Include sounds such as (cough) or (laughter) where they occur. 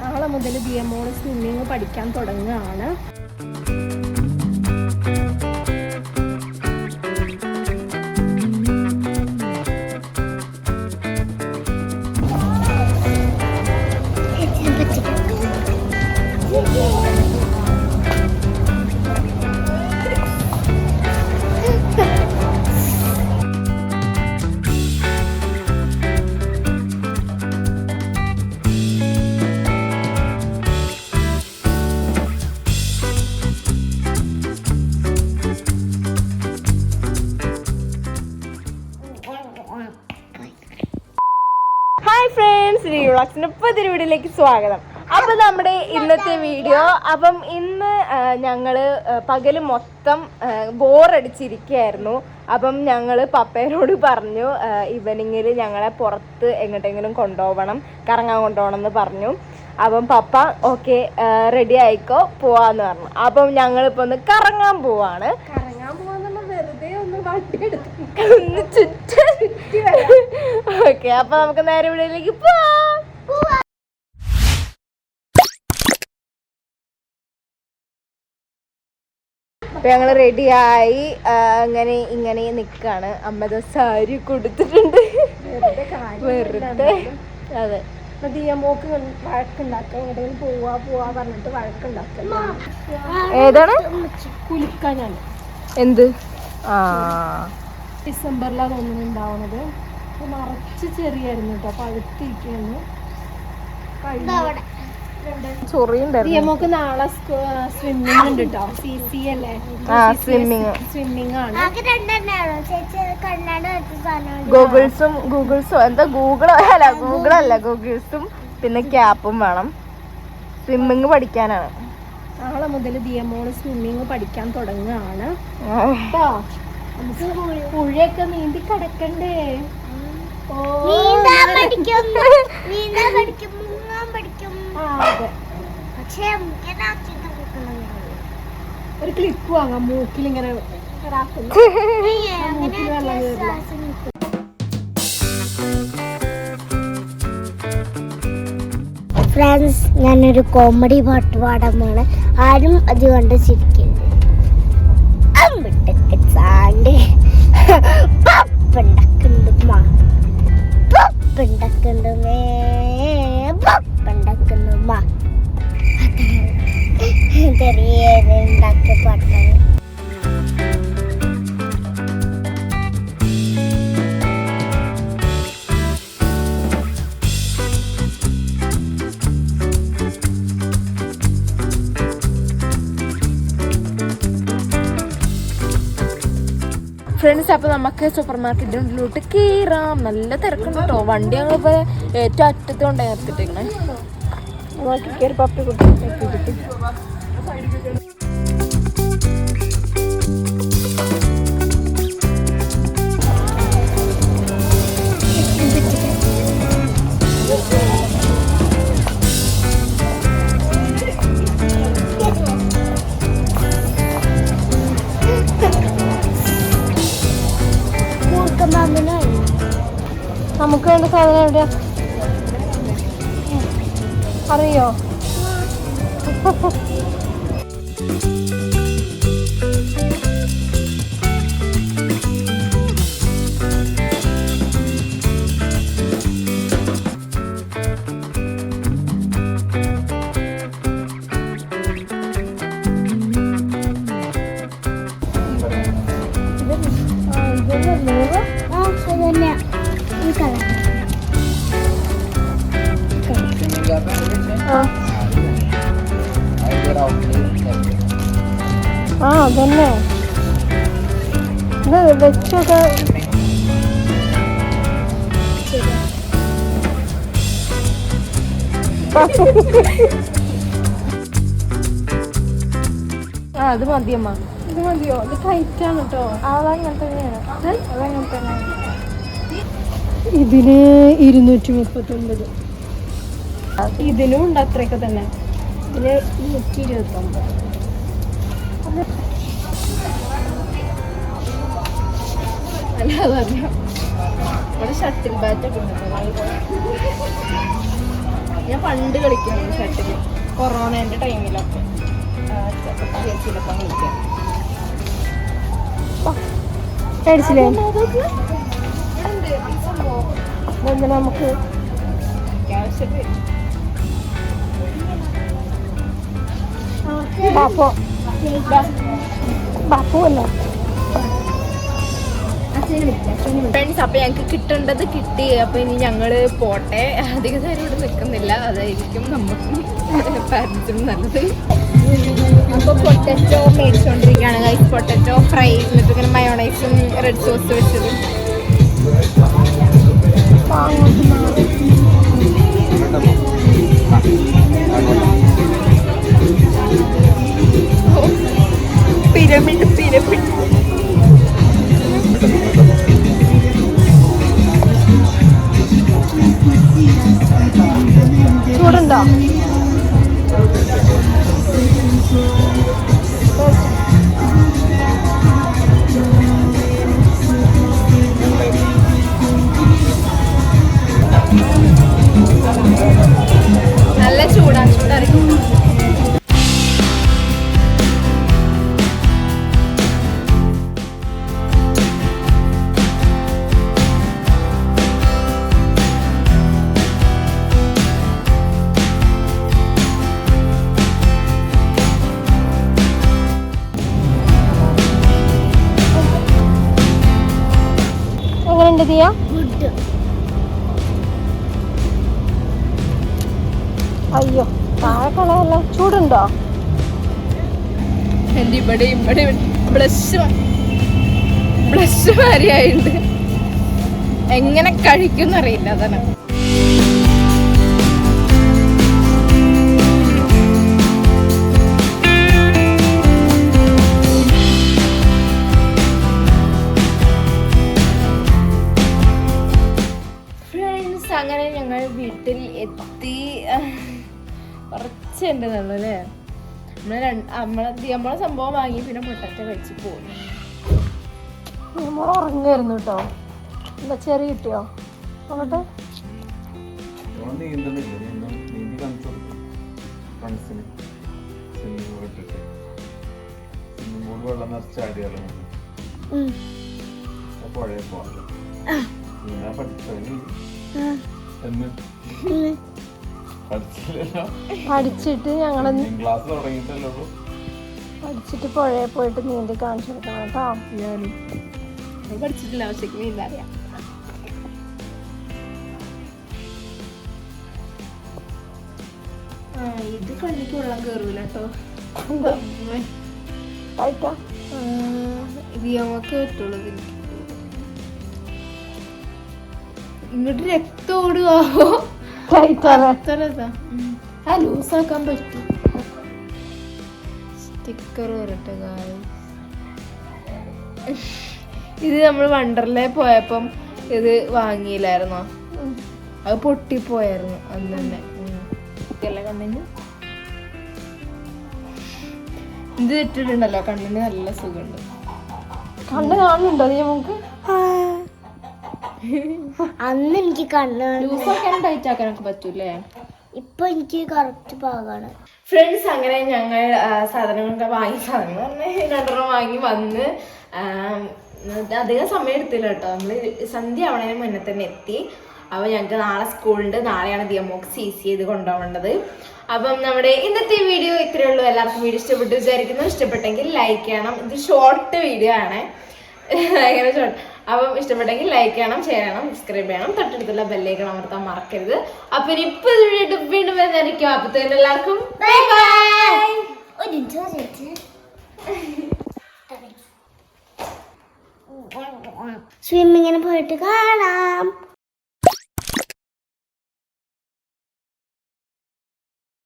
നാളെ മുതൽ ദിയമോൾ സ്വിമ്മിങ് പഠിക്കാൻ തുടങ്ങുകയാണ്. വ്ളോഗ്സിന്റെ പുതിയ വീഡിയോയിലേക്ക് സ്വാഗതം. അപ്പൊ നമ്മുടെ ഇന്നത്തെ വീഡിയോ അപ്പം ഇന്ന് ഞങ്ങൾ ആ, പകൽ മൊത്തം ബോറടിച്ചിരിക്കുകയായിരുന്നു അപ്പം ഞങ്ങൾ പപ്പേനോട് പറഞ്ഞു ഈവനിങ്ങിൽ ഞങ്ങളെ പുറത്ത് എങ്ങോട്ടെങ്കിലും കൊണ്ടുപോകണം കറങ്ങാൻ കൊണ്ടുപോകണം എന്ന് പറഞ്ഞു. അപ്പം പപ്പ ഓക്കെ റെഡി ആയിക്കോ പോവാന്ന് പറഞ്ഞു. അപ്പം ഞങ്ങളിപ്പോ ഒന്ന് കറങ്ങാൻ പോവാണ്. കറങ്ങാൻ പോവാന്നുള്ള വെറുതെ ഒന്ന് വണ്ടി എടുത്ത് ഒന്ന് ചുറ്റി ഓക്കെ അപ്പൊ നമുക്ക് നേരെ വീട്ടിലേക്ക് പോവാം. അപ്പൊ ഞങ്ങൾ റെഡിയായി അങ്ങനെ ഇങ്ങനെ നിക്കാണ്. അമ്മ ദാ സാരി കൊടുത്തിട്ടുണ്ട്. വെറുതെ അതെ. മോക്ക് പോവാ പോവാ പറഞ്ഞിട്ട് ഏതാണ്? കുലിക്കാനാണ് എന്ത്? ആ. ഡിസംബറിലാണ് തോന്നുന്നുണ്ടാവുന്നത് മറച്ച് ചെറിയായിരുന്നു കേട്ടോ പഴുത്തിരിക്കുന്നു ചൊറിയുണ്ടായിരുന്നു. ദിയമോക്ക് നാളെ സ്വിമ്മിംഗ് ഉണ്ട് കേട്ടോ സി സി അല്ലേ? ആ സ്വിമ്മിങ് സ്വിമ്മിംഗ് ആണ്. ഗൂഗിൾസും ഗൂഗിൾസും എന്താ ഗൂഗിളോ അല്ല ഗൂഗിൾ അല്ല. ഗൂഗിൾസും പിന്നെ ക്യാപ്പും വേണം. സ്വിമ്മിങ് പഠിക്കാനാണ്. നാളെ മുതൽ ദിയമോൾ സ്വിമ്മിങ് പഠിക്കാൻ തുടങ്ങുകയാണ്. കേട്ടോ നമുക്ക് പുഴയൊക്കെ നീന്തി കിടക്കണ്ടേ? ഓ നീന്താൻ പഠിക്കും നീന്താൻ പഠിക്കും പഠിക്കും. പക്ഷേ ഒരു ക്ലിപ്പ് വാങ്ങാം. മൂക്കിൽ ഇങ്ങനെ ഇതാക്കുന്നു. മൂക്കിൽ വെള്ളം കയറില്ല ഫ്രണ്ട്സ് ഞാനൊരു കോമഡി പാട്ട് പാടാൻ പോണ് ആരും അത് കണ്ട് ചിരിക്കരുത് അമ്പിട്ടൊക്കെ ചാണ്ട്. പപ്പുണ്ടാക്കുന്നുണ്ട് മാ പപ്പുണ്ടാക്കുന്നുണ്ട് മേ ഫ്രണ്ട്സ് അപ്പൊ നമുക്ക് സൂപ്പർ മാർക്കറ്റിലോട്ട് കയറാം നല്ല തിരക്കുണ്ട് കേട്ടോ വണ്ടി ഞങ്ങളിപ്പോ ഏറ്റവും അറ്റത്ത് നിർത്തിട്ടേക്കണേ പപ്പി കുട്ടി. നമുക്ക് വേണ്ട സാധനം എവിടെയാ അറിയോ വെച്ചൊക്കെ ആ അത് മതിയമ്മ ഇത് മതിയോ? ഇത് ടൈറ്റ് ആണ് കേട്ടോ അതങ്ങനെ തന്നെയാണ്. അതങ്ങനെ തന്നെയാണ്. ഇതിന് ഇരുന്നൂറ്റി മുപ്പത്തൊമ്പത് ഇതിനും ഉണ്ട് അത്രയൊക്കെ തന്നെ. ഇതിന് നൂറ്റി ഇരുപത്തൊമ്പത്. അല്ല അതറിയാം ഇവിടെ ഷട്ടിൽ ഉണ്ട്. ഞാൻ പണ്ട് കളിക്കുന്നു ഷട്ടിൽ കൊറോണേന്റെ ടൈമിലൊക്കെ കളിക്കാം നമുക്ക് ബാപ്പോ. ബാപ്പു. അല്ല ഫ്രണ്ട്സ് അപ്പൊ ഞങ്ങക്ക് കിട്ടേണ്ടത് കിട്ടി. അപ്പൊ ഇനി ഞങ്ങൾ പോട്ടെ. അധികം നേരം ഇവിടെ നിൽക്കുന്നില്ല. അതായിരിക്കും നമുക്കും പാരൻസിനും നല്ലത്. അപ്പൊ പൊട്ടറ്റോ മേടിച്ചോണ്ടിരിക്കുകയാണ്. ഗൈസ് പൊട്ടറ്റോ ഫ്രൈ എന്നിട്ട് ഇങ്ങനെ മയോണൈസും റെഡ് സോസ് വെച്ചത്. Pyramid pyramid. എങ്ങനെയുണ്ട് ദിയ ഗുഡ് അയ്യോ താഴെ കളയല്ലോ. ചൂടുണ്ടോ? എന്റെ ഇവിടെ ഇവിടെ ബ്ലഷ് ബ്ലഷ് മാരിയായിട്ടുണ്ട് എങ്ങനെ കഴിക്കും അറിയില്ല അതാണ്. അങ്ങനെ ഞങ്ങൾ വീട്ടിൽ എത്തി. കുറച്ചുണ്ടെന്നുള്ളൂ അല്ലേ? നമ്മൾ രണ്ട് നമ്മളെ നമ്മളെ സംഭവം വാങ്ങി പിന്നെ പൊട്ടറ്റ കഴിച്ച് പോയി നമ്മൾ ഉറങ്ങായിരുന്നു കേട്ടോ. എന്താ ചെറിയ കിട്ടിയോ? അങ്ങോട്ട് വെള്ളം പോകാം നീന്താൻ പഠിച്ചോ? പഠിച്ചിട്ട് ഞങ്ങൾ ക്ലാസ് തുടങ്ങിയിട്ടല്ലോ പഠിച്ചിട്ട് പുഴയെ പോയിട്ട് നീന്തി കാണിച്ചു കൊടുക്കണം കേട്ടോ. ഞാൻ പഠിച്ചിട്ടില്ല പക്ഷേ നീന്താ അറിയാം. ആ ഇത് കണ്ണിക്ക് വെള്ളം കയറൂല കേട്ടോ. കഴിക്കാം ഇത് ഞങ്ങൾക്ക് പറ്റുള്ളൂ ഇങ്ങോട്ട് രക്തം ഓടുകയോ കഴിക്കാതെ അത്ര ഇതാ. ഉം. ആ ലൂസാക്കാൻ പറ്റും. സ്റ്റിക്കർ വരട്ടെ. ഇത് നമ്മൾ വണ്ടർലേ പോയപ്പം ഇത് വാങ്ങിയില്ലായിരുന്നോ? അത് പൊട്ടിപ്പോയായിരുന്നു അന്ന് തന്നെ. ഇത് ഇട്ടിട്ടുണ്ടല്ലോ കണ്ണിന് നല്ല സുഖമുണ്ട്. കണ്ണ് കാണുന്നുണ്ടോ നമുക്ക്? നമുക്ക് (laughs) അന്ന് എനിക്ക് കണ്ണ് ടൈറ്റ് ആക്കാനൊക്കെ പറ്റൂലേ ഇപ്പൊ എനിക്ക് കറക്റ്റ് പാകാണ്. ഫ്രണ്ട്സ് അങ്ങനെ ഞങ്ങൾ സാധനങ്ങളൊക്കെ വാങ്ങി സാധനങ്ങൾ രണ്ടെണ്ണം വാങ്ങി വന്ന് അധികം സമയം എടുത്തില്ല കേട്ടോ. നമ്മൾ സന്ധ്യ ആവണതിന് മുന്നേ തന്നെ എത്തി. അപ്പോൾ ഞങ്ങൾക്ക് നാളെ സ്കൂളുണ്ട്. നാളെയാണ് ദിയമോക്ക് സി സി ചെയ്ത് കൊണ്ടുപോകേണ്ടത്. അപ്പം നമ്മുടെ ഇന്നത്തെ വീഡിയോ ഇത്രയേ ഉള്ളൂ. എല്ലാവർക്കും വീഡിയോ ഇഷ്ടപ്പെട്ടു വിചാരിക്കുന്നു. ഇഷ്ടപ്പെട്ടെങ്കിൽ ലൈക്ക് ചെയ്യണം. ഇത് ഷോർട്ട് വീഡിയോ ആണ്. (laughs) ഭയങ്കര ഷോർട്ട് അപ്പം ഇഷ്ടപ്പെട്ടെങ്കിൽ ലൈക്ക് ചെയ്യണം ഷെയർ ചെയ്യണം സബ്സ്ക്രൈബ് ചെയ്യണം തൊട്ടടുത്തുള്ള ബെല്ലേക്ക് അമർത്താൻ മറക്കരുത്. അപ്പൊ ഇനി ഇപ്പൊ ഇത് വീണ്ടും വീണ്ടും വരുന്നതായിരിക്കും. തന്നെ എല്ലാവർക്കും ബൈ ബൈ ഒരു സ്വിമ്മിങ്ങിന് പോയിട്ട് കാണാം.